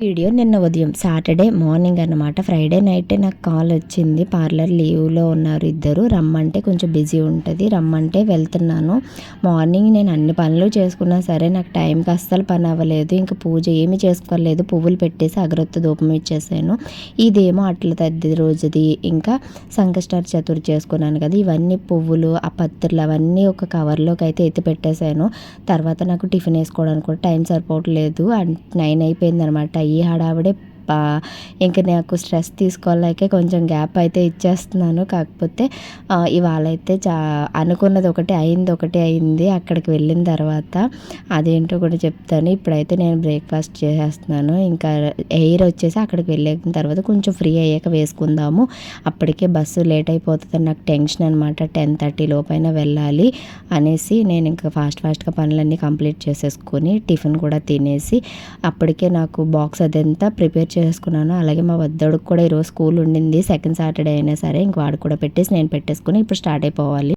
Video నిన్న ఉదయం Saturday morning అనమాట ఫ్రైడే నైట్ నాకు కాల్ వచ్చింది. పార్లర్ లీవ్లో ఉన్నారు ఇద్దరు. రమ్మంటే కొంచెం బిజీ ఉంటుంది. రమ్మంటే వెళ్తున్నాను. మార్నింగ్ నేను అన్ని పనులు చేసుకున్నా సరే నాకు టైంకి అస్సలు పని అవ్వలేదు. ఇంకా పూజ ఏమి చేసుకోలేదు. పువ్వులు పెట్టేసి అగరొత్త ధూపం ఇచ్చేసాను. ఇదేమో అట్ల తద్ది రోజుది. ఇంకా సంకష్టార చతుర్థి చేసుకున్నాను కదా. ఇవన్నీ పువ్వులు ఆ పత్రులు అవన్నీ ఒక కవర్లోకి అయితే ఎత్తి పెట్టేశాను తర్వాత నాకు టిఫిన్ వేసుకోవడానికి కూడా టైం సరిపోవట్లేదు. నైన్ అయిపోయింది అనమాట ഈ അവിടെ తప్ప ఇంకా నాకు స్ట్రెస్ తీసుకోలేకే కొంచెం గ్యాప్ అయితే ఇచ్చేస్తున్నాను. కాకపోతే ఇవాళ అయితే చా అనుకున్నది ఒకటి అయింది ఒకటి అయింది అక్కడికి వెళ్ళిన తర్వాత అదేంటో కూడా చెప్తాను. ఇప్పుడైతే నేను బ్రేక్ఫాస్ట్ చేసేస్తున్నాను. ఇంకా ఎయిర్ వచ్చేసి అక్కడికి వెళ్ళిన తర్వాత కొంచెం ఫ్రీ అయ్యాక వేసుకుందాము. అప్పటికే బస్సు లేట్ అయిపోతుంది నాకు టెన్షన్ అనమాట టెన్ థర్టీ లోపైన వెళ్ళాలి అనేసి నేను ఇంకా ఫాస్ట్ ఫాస్ట్గా పనులన్నీ కంప్లీట్ చేసేసుకొని టిఫిన్ కూడా తినేసి అప్పటికే నాకు బాక్స్ అదంతా ప్రిపేర్ చేసుకున్నాను. అలాగే మా వద్దడికి కూడా ఈరోజు స్కూల్ ఉండింది. సెకండ్ సాటర్డే అయినా సరే ఇంక వాడు కూడా పెట్టేసి నేను పెట్టేసుకుని ఇప్పుడు స్టార్ట్ అయిపోవాలి.